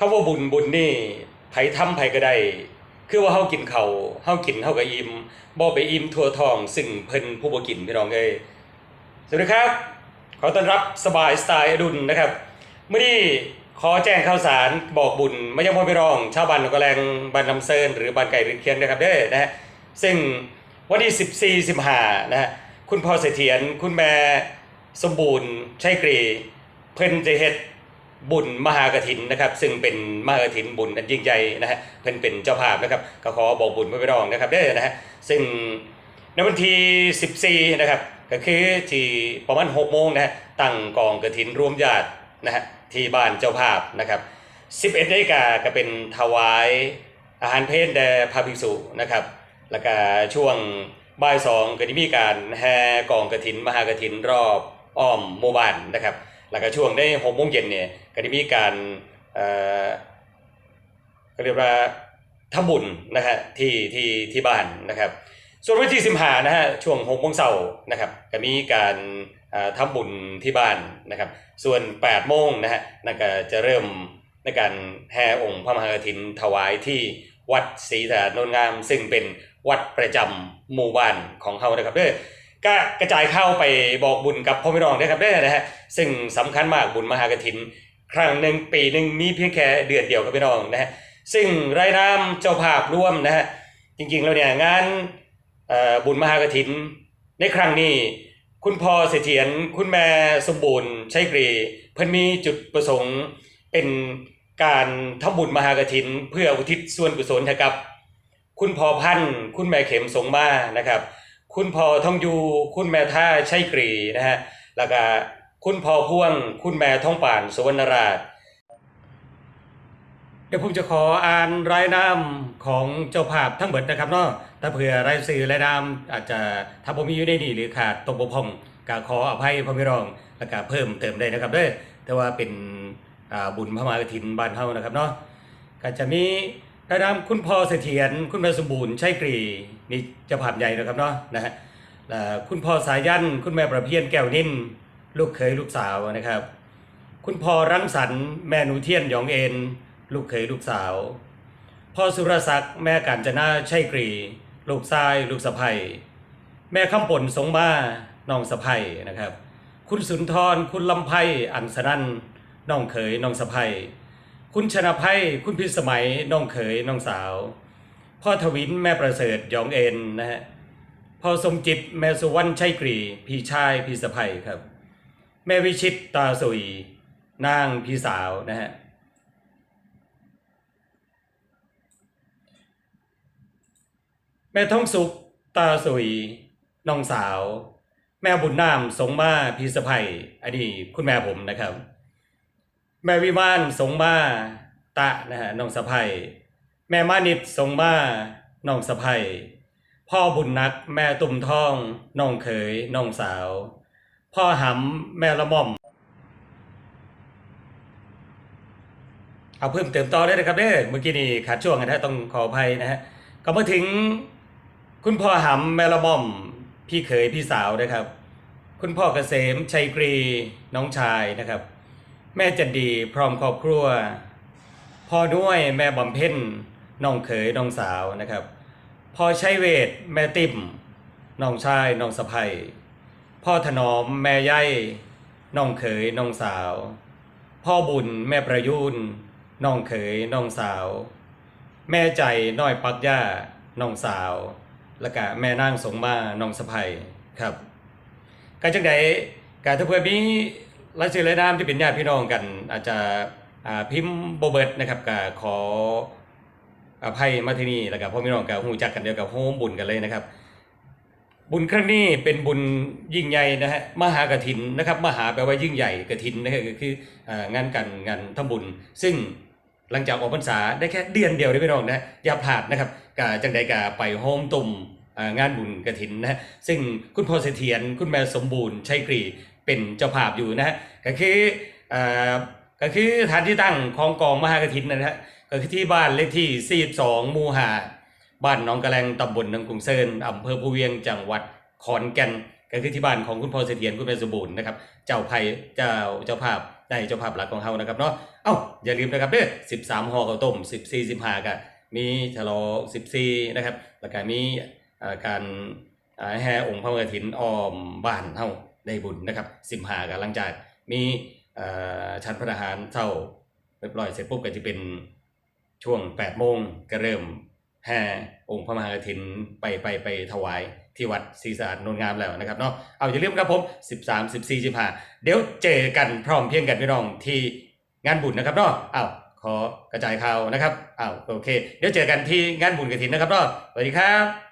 คำว่าบุญบุญนี่ไผทำไผก็ได้คือว่าเฮากินเขาเฮากินเฮาก็อิ่มบ่ไปอิ่มทั่วทอง ซึ่งเพิ่นผู้บ่กินพี่น้องเอ้ยสวัสดีครับ ขอต้อนรับสบายสไตล์อดุลนะครับมื้อนี้ขอแจ้งข่าวสารบอกบุญไมายังพ่อพี่น้อง ชาวบ้านกระแลงบ้านลำเซินหรือบ้านไก่ริเคียงนะครับเด้อนะฮะซึ่งวันที่ 14 15นะฮะคุณพ่อเสถียรคุณแม่สมบูรณ์ชัยกรี เพิ่นจะเฮ็ด บุญมหากฐินนะครับ ซึ่งเป็นมหากฐินบุญอันยิ่งใหญ่นะฮะเพิ่นเป็นเจ้าภาพนะครับก็ขอบอกบุญไว้พี่น้องนะครับเด้นะฮะซึ่งในวันที่14นะครับก็คือที่ประมาณ6โมงนะฮะตั้งกองกฐินร่วมญาตินะฮะที่บ้านเจ้าภาพนะครับ11นาฬิกาก็เป็นถวายอาหารเพลแด่พระภิกษุนะครับ แล้วก็ช่วงบ่ายสองก็จะมีการแห่กองกฐิน มหากฐินรอบอ้อมหมู่บ้านนะครับ แล้วก็ช่วงได้หกโมงเย็นเนี่ยก็จะมีการเอ่อเขาเรียกว่าทำบุญนะฮะที่ที่ที่บ้านนะครับ ส่วนวันที่สิบห้านะฮะช่วงหกโมงเช้านะครับก็มีการเอ่อทำบุญที่บ้านนะครับ ส่วน8ปดโมงนะฮะนั่นก็จะเริ่มในการแห่องค์พระมหากฐินถวายที่วัดศรีสานนงาม ซึ่งเป็นวัดประจำหมู่บ้านของเขานะครับเด้อ ก็กระจายเข้าไปบอกบุญกับพ่อพี่น้องนะครับเด้นะฮะซึ่งสำคัญมากบุญมหากฐิน ครั้งหนึ่งปีหนึ่งมีเพียงแค่เดือนเดียวครับพี่น้องนะฮะซึ่งรายนามเจ้าภาพร่วมนะฮะจริงๆแล้วเนี่ยงานบุญมหากฐิน ในครั้งนี้คุณพ่อเสถียรคุณแม่สมบูรณ์ชัยกรี เพิ่นมีจุดประสงค์เป็นการทำบุญมหากฐิน เพื่ออุทิศส่วนกุศลให้กับ คุณพ่อพันธ์คุณแม่เข็มสงมานะครับ คุณพ่อทองยูคุณแม่ท่าชัยกรีนะฮะแล้วก็คุณพ่อพ่วง คุณแม่ท้องป่านสุวรรณราช เดี๋ยวผมจะขออ่านรายนามของเจ้าภาพทั้งหมดนะครับเนาะถ้าเผื่อรายสื่อรายนามอาจจะถ้าผมมีอยู่ในนี่หรือขาดตกบกพร่องก็ขออภัยพ่อพี่น้องแล้วก็เพิ่มเติมได้นะครับเด้อแต่ว่าเป็นบุญพระมหากฐินบ้านเฮานะครับเนาะก็จะมี รายนามคุณพ่อเสถียรคุณแม่สมบูรณ์ชัยกรีนี่จ้าภาพใหญ่นะครับเนาะนะฮะคุณพ่อสายันคุณแม่ประเพียนแก้วนิ่นลูกเคยลูกสาวนะครับ คุณพ่อรังสรรค์แม่หนูเทียนหยองเอ็นลูกเคยลูกสาว พ่อสุรศักดิ์แม่กาญจนาชัยกรี ลูกชาย ลูกสะใภ้แม่คำปนสงมาน้องสะใภ้นะครับ คุณสุนทรคุณลำไพอันสนันน้องเขยน้องสะใภ้ คุณชนะไพคุณพิสมัยน้องเขยน้องสาว พ่อทวินแม่ประเสริฐยองเอ็นนะฮะพ่อสมจิตแม่สุวรรณชัยกรีพี่ชายพี่สะใภ้ครับ แม่วิชิตตาสุยนางพี่สาวนะฮะแม่ท้องสุกตาสุยน้องสาว แม่บุญนามสงมาพีสะไพอันนี้คุณแม่ผมนะครับ แม่วิมานสงมาตะนะฮะน้องสะไพแม่มานิดสงมาน้องสะไพพ่อบุญนัก แม่ตุ่มทองน้องเขยน้องสาว พ่อหำแม่ละม่อม เอาเพิ่มเติมต่อได้นะครับเด้อเมื่อกี้นี่ขาดช่วงนะฮะต้องขออภัยนะฮะก็มาถึง คุณพ่อหำแม่ละม่อม พี่เขยพี่สาวนะครับ คุณพ่อเกษมชัยกรีน้องชายนะครับ แม่จันดีพร้อมครอบครัวพ่อด้วยแม่บำเพ็ญน้องเขยน้องสาวนะครับพ่อชัยเวทแม่ติ่มน้องชายน้องสะใภ้พ่อถนอมแม่ใยน้องเขยน้องสาว พ่อบุญแม่ประยุนน้องเขยน้องสาว แม่ใจน้อยปักย่าน้องสาว แล้วก็แม่นางสงมาน้องสะใภ้ครับการจังใดการถ้าเพื่อมี รายชื่อรายนามที่เป็นญาติพี่น้องกัน อาจจะพิมพ์โบเบิร์ตนะครับก็ขออภัยมาที่นี่แล้วก็พ่อพี่น้องก็หูจักกันเดียวกับโฮมบุญกันเลยนะครับ บุญครั้งนี้เป็นบุญยิ่งใหญ่นะฮะมหากฐินนะครับ มหาแปลว่ายิ่งใหญ่กฐินนะครับคืองานกันงานทำบุญ ซึ่งหลังจากออกพรรษาได้แค่เดือนเดียวได้พี่น้องนะอย่าพลาดนะครับกาจังใดกาไปโฮมตุ่มงานบุญกฐินนะฮะซึ่งคุณพ่อเสถียรคุณแม่สมบูรณ์ชัยกรี เป็นเจ้าภาพอยู่นะฮะก็คืออ่าก็คือฐานที่ตั้งของกองมหากฐินนะฮะก็คือที่บ้านเลขที่ 42หมู่หาบ้านหน้องกระแลงตำบลนองกรุงเซินอำเภอภูเวียงจังหวัดขอนแก่นก็คือที่บ้านของคุณพ่อเสถียรคุณแม่สมบูรณ์นะครับ เจ้าไพเจ้าเจ้าภาพได้เจ้าภาพหลักของเฮานะครับเนาะ เอ้าอย่าลืมนะครับเด้อ13ห่อข้าวต้ม 14 15ก็มีฉลอง14นะครับแล้วก็มีเอ่อการแห่องค์พระกฐินอ้อมบ้านเฮา ได้บุญนะครับ15ก็หลังจากมีชั้นพระทหารเช้าเรียบร้อยเสร็จปุ๊บก็จะเป็นช่วง8โมงก็เริ่มแห่องค์พระมหากฐินไปไปไปถวายที่วัดศรีสะอาดนนงามแล้วนะครับเนาะเอาอย่าลืมครับผม 13 14 15 เดี๋ยวเจอกันพร้อมเพียงกันพี่น้องที่งานบุญนะครับเนาะอ้าวขอกระจายข่าวนะครับอ้าวโอเค เดี๋ยวเจอกันที่งานบุญกฐินนะครับเนาะสวัสดีครับ